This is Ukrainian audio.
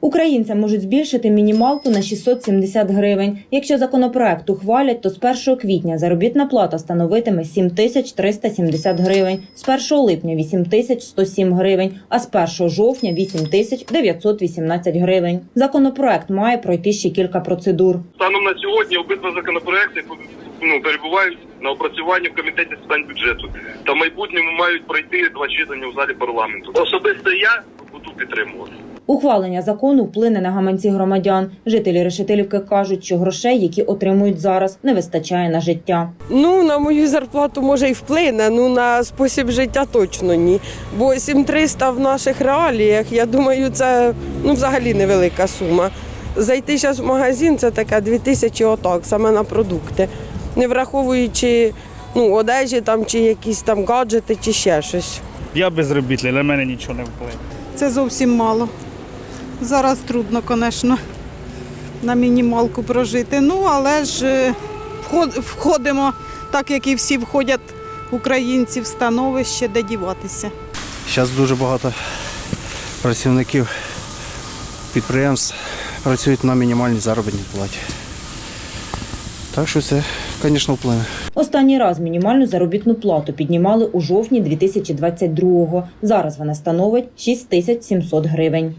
Українцям можуть збільшити мінімалку на 670 гривень. Якщо законопроект ухвалять, то з 1 квітня заробітна плата становитиме 7370 гривень, з 1 липня 8107 гривень, а з 1 жовтня 8918 гривень. Законопроект має пройти ще кілька процедур. Станом на сьогодні обидва законопроекти ну, перебувають на опрацюванні в комітеті з питань бюджету та в майбутньому мають пройти два читання у залі парламенту. Особисто я буду підтримувати. Ухвалення закону вплине на гаманці громадян. Жителі Решетилівки кажуть, що грошей, які отримують зараз, не вистачає на життя. Ну, на мою зарплату може і вплине, ну на спосіб життя точно ні. Бо 7300 в наших реаліях, я думаю, це ну, взагалі невелика сума. Зайти зараз в магазин це таке 2000 отак, саме на продукти. Не враховуючи ну, одежі там, чи якісь там гаджети, чи ще щось. Я безробітний, для мене нічого не впливає. Це зовсім мало. Зараз трудно, звісно, на мінімалку прожити. Ну, але ж е, входимо, так як і всі входять українці в становище, де діватися. Зараз дуже багато працівників підприємств працюють на мінімальній заробітній платі. Так що це, звісно, вплине. Останній раз мінімальну заробітну плату піднімали у жовтні 2022-го. Зараз вона становить 6700 гривень.